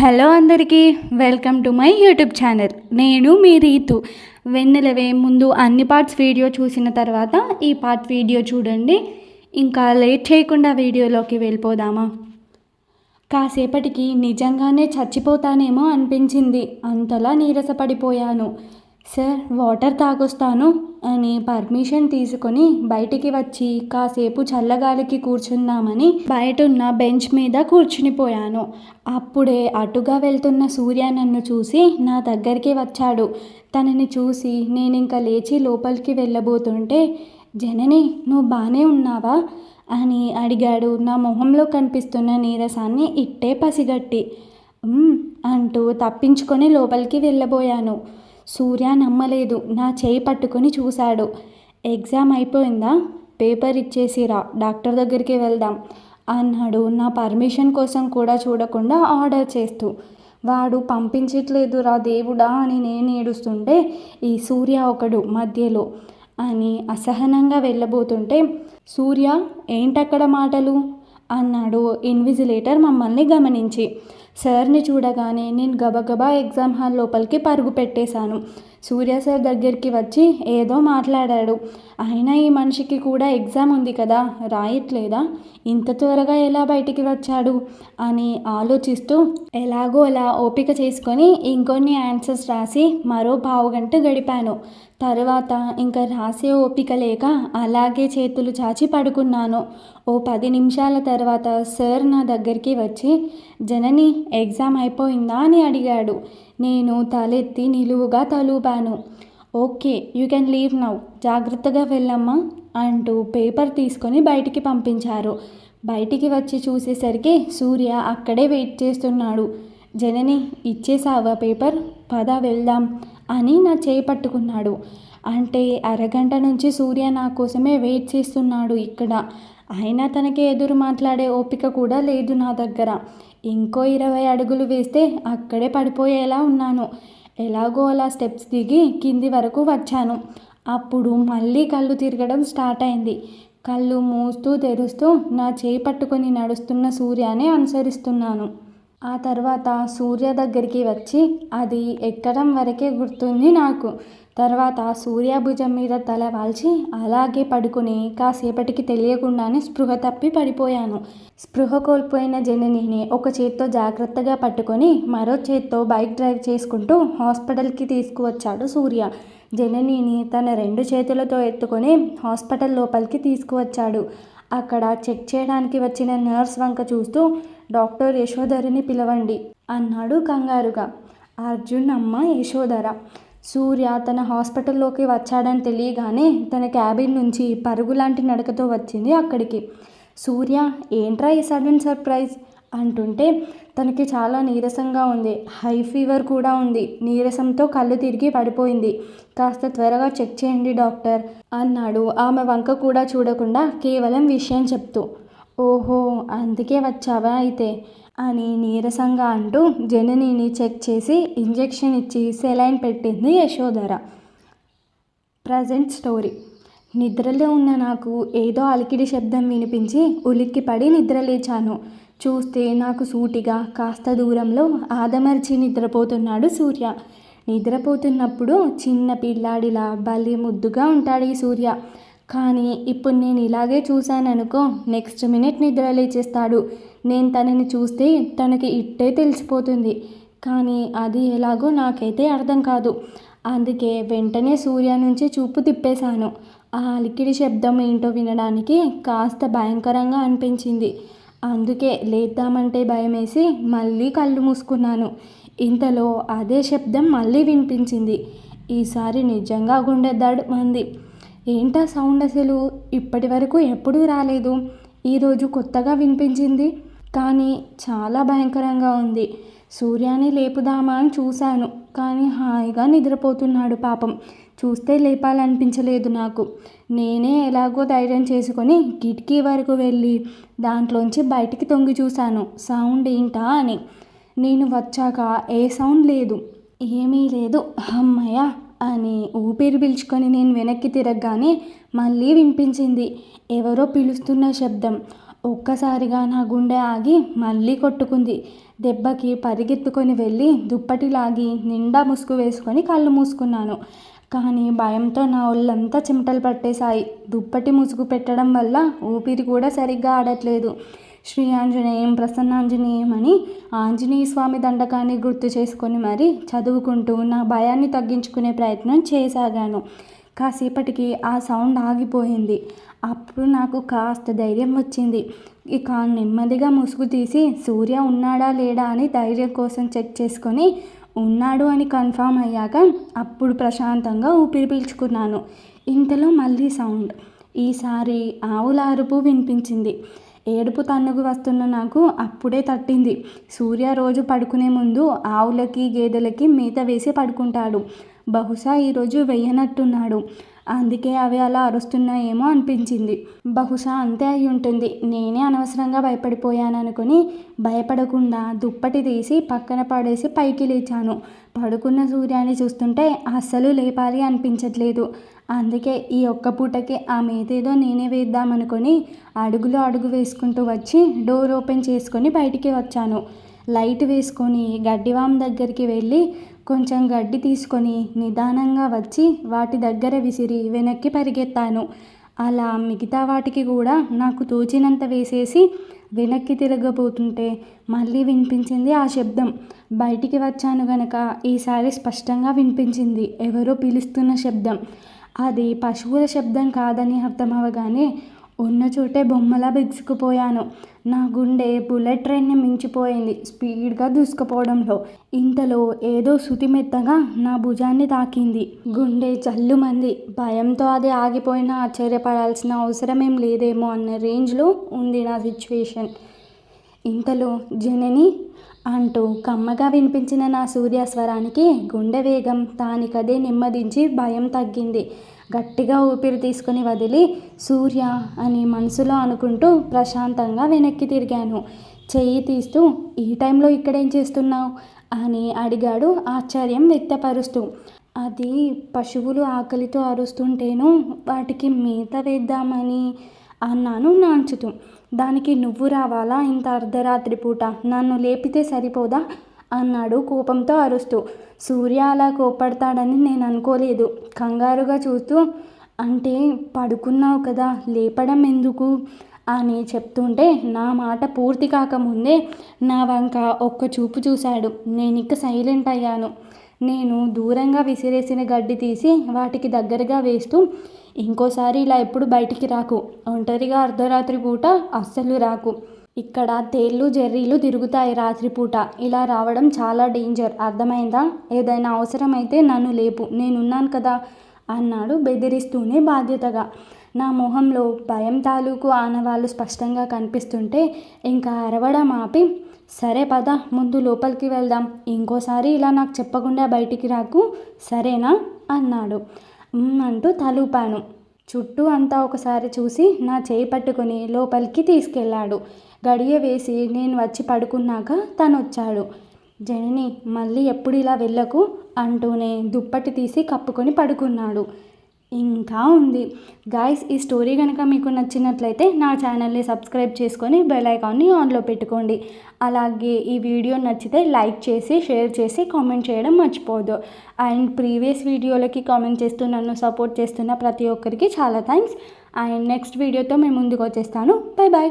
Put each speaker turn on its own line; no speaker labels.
Hello అందరికీ welcome to my YouTube channel. నేను మీ రీతు. వెన్నెలవే ముందు అన్ని పార్ట్స్ వీడియో చూసిన తర్వాత ఈ పార్ట్ వీడియో చూడండి. ఇంకా లేట్ చేయకుండా వీడియోలోకి వెళ్ళిపోదామా? కాసేపటికి నిజంగానే చచ్చిపోతానేమో అనిపించింది. అంతలా నీరసపడిపోయాను. సార్ వాటర్ తాగొస్తాను అని పర్మిషన్ తీసుకొని బయటికి వచ్చి కాసేపు చల్లగాలికి కూర్చుందామని బయట ఉన్న బెంచ్ మీద కూర్చునిపోయాను. అప్పుడే అటుగా వెళ్తున్న సూర్య నన్ను చూసి నా దగ్గరికి వచ్చాడు. తనని చూసి నేను ఇంకా లేచి లోపలికి వెళ్ళబోతుంటే జనని నువ్వు బాగానే ఉన్నావా? అని అడిగాడు. నా మొహంలో కనిపిస్తున్న నీరసాన్ని ఇట్టే పసిగట్టి అంటూ తప్పించుకొని లోపలికి వెళ్ళబోయాను. సూర్య నమ్మలేదు. నా చేయి పట్టుకొని చూశాడు. ఎగ్జామ్ అయిపోయిందా? పేపర్ ఇచ్చేసిరా. డాక్టర్ దగ్గరికి వెళ్దాం అన్నాడు. నా పర్మిషన్ కోసం కూడా చూడకుండా ఆర్డర్ చేస్తూ. వాడు పంపించట్లేదు రా దేవుడా అని నేను ఏడుస్తుంటే ఈ సూర్య ఒకడు మధ్యలో అని అసహనంగా వెళ్ళబోతుంటే సూర్య ఏంటక్కడ మాటలు? అన్నాడు ఇన్విజిలేటర్ మమ్మల్ని గమనించి. సార్ని చూడగానే నేను గబగబా ఎగ్జామ్ హాల్ లోపలికి పరుగు పెట్టేశాను. సూర్య సార్ దగ్గరికి వచ్చి ఏదో మాట్లాడాడు. అయినా ఈ మనిషికి కూడా ఎగ్జామ్ ఉంది కదా రాయట్లేదా? ఇంత త్వరగా ఎలా బయటికి వచ్చాడు? అని ఆలోచిస్తూ ఎలాగో అలా ఓపిక చేసుకొని ఇంకొన్ని ఆన్సర్స్ రాసి మరో పావు గంట గడిపాను. తర్వాత ఇంకా రాసే ఓపిక లేక అలాగే చేతులు చాచి పడుకున్నాను. ఓ పది నిమిషాల తర్వాత సార్ నా దగ్గరికి వచ్చి జనని ఎగ్జామ్ అయిపోయిందా? అని అడిగాడు. నేను తలెత్తి నిలువుగా తలూపాను. Okay you can leave now. జాగ్రత్తగా వెళ్ళమ్మా అంటూ పేపర్ తీసుకొని బయటికి పంపించారు. బయటికి వచ్చి చూసేసరికి సూర్య అక్కడే వెయిట్ చేస్తున్నాడు. జనని ఇచ్చేసావా పేపర్? పద వెళ్దాం. అని నా చేయి పట్టుకున్నాడు. అంటే అరగంట నుంచి సూర్య నా కోసమే వెయిట్ చేస్తున్నాడు ఇక్కడ. అయినా తనకి ఎదురు మాట్లాడే ఓపిక కూడా లేదు నా దగ్గర. ఇంకో ఇరవై అడుగులు వేస్తే అక్కడే పడిపోయేలా ఉన్నాను. ఎలాగో అలా స్టెప్స్ దిగి కింది వరకు వచ్చాను. అప్పుడు మళ్ళీ కళ్ళు తిరగడం స్టార్ట్ అయింది. కళ్ళు మూస్తూ తెరుస్తూ నా చేయి పట్టుకొని నడుస్తున్న సూర్యానే అనుసరిస్తున్నాను. ఆ తర్వాత సూర్య దగ్గరికి వచ్చి అది ఎక్కడం వరకే గుర్తుంది నాకు. తర్వాత సూర్య భుజం మీద తల వాల్చి అలాగే పడుకుని కాసేపటికి తెలియకుండానే స్పృహ తప్పి పడిపోయాను. స్పృహ కోల్పోయిన జననిని ఒక చేత్తో జాగ్రత్తగా పట్టుకొని మరో చేత్తో బైక్ డ్రైవ్ చేసుకుంటూ హాస్పిటల్కి తీసుకువచ్చాడు సూర్య. జననిని తన రెండు చేతులతో ఎత్తుకొని హాస్పిటల్ లోపలికి తీసుకువచ్చాడు. అక్కడ చెక్ చేయడానికి వచ్చిన నర్స్ వంక చూస్తూ డాక్టర్ యశోధరిని పిలవండి అన్నాడు కంగారుగా. అర్జున్ అమ్మ యశోధర. సూర్య తన హాస్పిటల్లోకి వచ్చాడని తెలియగానే తన క్యాబిన్ నుంచి పరుగు లాంటి నడకతో వచ్చింది అక్కడికి. సూర్య ఏంట్రా ఈ సడన్ సర్ప్రైజ్? అంటుంటే తనకి చాలా నీరసంగా ఉంది. హై ఫీవర్ కూడా ఉంది. నీరసంతో కళ్ళు తిరిగి పడిపోయింది. కాస్త త్వరగా చెక్ చేయండి డాక్టర్ అన్నాడు. ఆమె వంక కూడా చూడకుండా కేవలం విషయం చెప్తూ. ఓహో అందుకే వచ్చావా అయితే? అని నీరసంగా అంటూ జననిని చెక్ చేసి ఇంజెక్షన్ ఇచ్చి సెలైన్ పెట్టింది యశోధర. Present story. నిద్రలో ఉన్న నాకు ఏదో అలికిడి శబ్దం వినిపించి ఉలిక్కిపడి నిద్రలేచాను. చూస్తే నాకు సూటిగా కాస్త దూరంలో ఆదమర్చి నిద్రపోతున్నాడు సూర్య. నిద్రపోతున్నప్పుడు చిన్న పిల్లాడిలా భలే ముద్దుగా ఉంటాడు ఈ సూర్య. కానీ ఇప్పుడు నేను ఇలాగే చూశాననుకో నెక్స్ట్ మినిట్ నిద్ర లేచేస్తాడు. నేను తనని చూస్తే తనకి ఇట్టే తెలిసిపోతుంది. కానీ అది ఎలాగో నాకైతే అర్థం కాదు. అందుకే వెంటనే సూర్య నుంచి చూపు తిప్పేశాను. ఆ అలికిడి శబ్దం ఏంటో వినడానికి కాస్త భయంకరంగా అనిపించింది. అందుకే లేద్దామంటే భయమేసి మళ్ళీ కళ్ళు మూసుకున్నాను. ఇంతలో అదే శబ్దం మళ్ళీ వినిపించింది. ఈసారి నిజంగా గుండె దడ్ మంది. ఏంటా సౌండ్ అసలు? ఇప్పటి వరకు ఎప్పుడూ రాలేదు. ఈరోజు కొత్తగా వినిపించింది. కానీ చాలా భయంకరంగా ఉంది. సూర్యాన్ని లేపుదామా అని చూశాను. కానీ హాయిగా నిద్రపోతున్నాడు పాపం. చూస్తే లేపాలనిపించలేదు నాకు. నేనే ఎలాగో ధైర్యం చేసుకొని కిటికీ వరకు వెళ్ళి దాంట్లోంచి బయటికి తొంగి చూశాను. సౌండ్ ఏంటా అని. నేను వచ్చాక ఏ సౌండ్ లేదు. ఏమీ లేదు. అమ్మయ్య! అని ఊపిరి పీల్చుకొని నేను వెనక్కి తిరగగానే మళ్ళీ వినిపించింది. ఎవరో పిలుస్తున్న శబ్దం. ఒక్కసారిగా నా గుండె ఆగి మళ్ళీ కొట్టుకుంది. దెబ్బకి పరిగెత్తుకొని వెళ్ళి దుప్పటి లాగి నిండా ముసుగు వేసుకొని కళ్ళు మూసుకున్నాను. కానీ భయంతో నా ఒళ్ళంతా చెమటలు పట్టేశాయి. దుప్పటి ముసుగు పెట్టడం వల్ల ఊపిరి కూడా సరిగ్గా ఆడట్లేదు. శ్రీ ఆంజనేయం ప్రసన్నాంజనేయం అని ఆంజనేయ స్వామి దండకాన్ని గుర్తు చేసుకొని మరి చదువుకుంటూ నా భయాన్ని తగ్గించుకునే ప్రయత్నం చేసాగాను. కాసేపటికి ఆ సౌండ్ ఆగిపోయింది. అప్పుడు నాకు కాస్త ధైర్యం వచ్చింది. ఇక నెమ్మదిగా ముసుగు తీసి సూర్య ఉన్నాడా లేడా అని ధైర్యం కోసం చెక్ చేసుకొని ఉన్నాడు అని కన్ఫామ్ అయ్యాక అప్పుడు ప్రశాంతంగా ఊపిరి పీల్చుకున్నాను. ఇంతలో మళ్ళీ సౌండ్. ఈసారి ఆవుల అరుపు వినిపించింది. ఏడుపు తన్నుకు వస్తున్న నాకు అప్పుడే తట్టింది. సూర్య రోజు పడుకునే ముందు ఆవులకి గేదెలకి మేత వేసి పడుకుంటాడు. బహుశా ఈరోజు వెయ్యనట్టున్నాడు. అందుకే అవి అలా అరుస్తున్నాయేమో అనిపించింది. బహుశా అంతే అయి ఉంటుంది నేనే అనవసరంగా భయపడిపోయాననుకుని భయపడకుండా దుప్పటి తీసి పక్కన పడేసి పైకి లేచాను. పడుకున్న సూర్యాన్ని చూస్తుంటే అస్సలు లేపాలి అనిపించట్లేదు. అందుకే ఈ ఒక్క పూటకి ఆ మేతేదో నేనే వేద్దామనుకొని అడుగులో అడుగు వేసుకుంటూ వచ్చి డోర్ ఓపెన్ చేసుకొని బయటికి వచ్చాను. లైట్ వేసుకొని గడ్డివాం దగ్గరికి వెళ్ళి కొంచెం గడ్డి తీసుకొని నిదానంగా వచ్చి వాటి దగ్గర విసిరి వెనక్కి పరిగెత్తాను. అలా మిగతా వాటికి కూడా నాకు తోచినంత వేసేసి వెనక్కి తిరగబోతుంటే మళ్ళీ వినిపించింది ఆ శబ్దం. బయటికి వచ్చాను గనక ఈసారి స్పష్టంగా వినిపించింది. ఎవరో పిలుస్తున్న శబ్దం. అది పశువుల శబ్దం కాదని అర్థమవగానే ఉన్న చోటే బొమ్మలా బిగుసుకుపోయాను. నా గుండె బుల్లెట్ ట్రైన్ని మించిపోయింది స్పీడ్గా దూసుకుపోవడంలో. ఇంతలో ఏదో శుతిమెత్తగా నా భుజాన్ని తాకింది. గుండె చల్లుమంది. భయంతో అది ఆగిపోయినా ఆశ్చర్యపడాల్సిన అవసరం ఏం లేదేమో అన్న రేంజ్లో ఉంది నా సిచ్యువేషన్. ఇంతలో జనని అంటూ కమ్మగా వినిపించిన నా సూర్యస్వరానికి గుండె వేగం తానికదే నెమ్మదించి భయం తగ్గింది. గట్టిగా ఊపిరి తీసుకొని వదిలి సూర్య అని మనసులో అనుకుంటూ ప్రశాంతంగా వెనక్కి తిరిగాను. చెయ్యి తీస్తూ ఈ టైంలో ఇక్కడేం చేస్తున్నావు? అని అడిగాడు ఆశ్చర్యం వ్యక్తపరుస్తూ. అది పశువులు ఆకలితో అరుస్తుంటేను వాటికి మేత వేద్దామని అన్నాను నాంచుతూ దానికి నువ్వు రావాలా? ఇంత అర్ధరాత్రి పూట. నన్ను లేపితే సరిపోదా? అన్నాడు కోపంతో అరుస్తూ. సూర్య అలా కోపడతాడని నేను అనుకోలేదు. కంగారుగా చూస్తూ అంటే పడుకున్నావు కదా లేపడం ఎందుకు? అని చెప్తుంటే నా మాట పూర్తి కాకముందే నా వంక ఒక్క చూపు చూశాడు. నేను ఇక సైలెంట్ అయ్యాను. నేను దూరంగా విసిరేసిన గడ్డి తీసి వాటికి దగ్గరగా వేస్తూ ఇంకోసారి ఇలా ఎప్పుడు బయటికి రాకు. ఒంటరిగా అర్ధరాత్రి పూట అస్సలు రాకు. ఇక్కడ తేళ్ళు జెర్రీలు తిరుగుతాయి రాత్రిపూట ఇలా రావడం చాలా డేంజర్. అర్థమైందా? ఏదైనా అవసరమైతే నన్ను లేపు. నేనున్నాను కదా అన్నాడు బెదిరిస్తూనే బాధ్యతగా. నా మొహంలో భయం తాలూకు ఆనవాళ్ళు స్పష్టంగా కనిపిస్తుంటే ఇంకా అరవడం ఆపి సరే పద ముందు లోపలికి వెళ్దాం. ఇంకోసారి ఇలా నాకు చెప్పకుండా బయటికి రాకు సరేనా? అన్నాడు. అంటూ తలూపాను. చుట్టూ అంతా ఒకసారి చూసి నా చేయి పట్టుకొని లోపలికి తీసుకెళ్ళాడు. గడియ వేసి నేను వచ్చి పడుకున్నాక తను వచ్చాడు జనని మళ్ళీ ఎప్పుడు ఇలా వెళ్ళకు? అంటూనే దుప్పటి తీసి కప్పుకొని పడుకున్నాడు. ఇంకా ఉంది. గాయస్ ఈ స్టోరీ కనుక మీకు నచ్చినట్లయితే నా ఛానల్ని సబ్స్క్రైబ్ చేసుకొని బెల్ ఐకాన్ని ఆన్లో పెట్టుకోండి. అలాగే ఈ వీడియో నచ్చితే లైక్ చేసి షేర్ చేసి కామెంట్ చేయడం మర్చిపోదు అండ్ ప్రీవియస్ వీడియోలకి కామెంట్ చేస్తూ నన్ను సపోర్ట్ చేస్తున్న ప్రతి ఒక్కరికి చాలా థ్యాంక్స్ అండ్ నెక్స్ట్ వీడియోతో మేము ముందుకు వచ్చేస్తాను. Bye bye